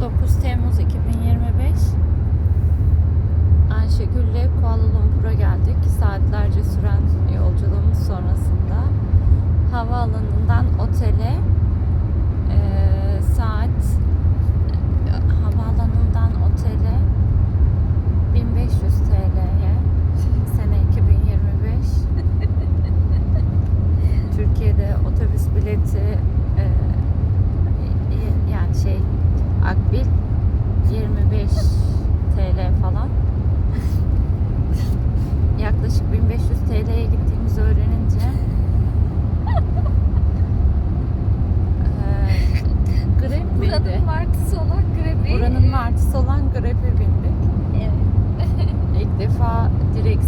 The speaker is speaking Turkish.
9 Temmuz 2025 Ayşegül'le Kuala Lumpur'a geldik. Saatlerce süren yolculuğumuz sonrasında havaalanından Akbil 25 TL falan. Yaklaşık 1500 TL'ye gittiğimizi öğrenince eee Grab miydi? Buranın martısı olan grebi. Buranın martısı olan Grab'e bindik. Evet. İlk defa direksiyonun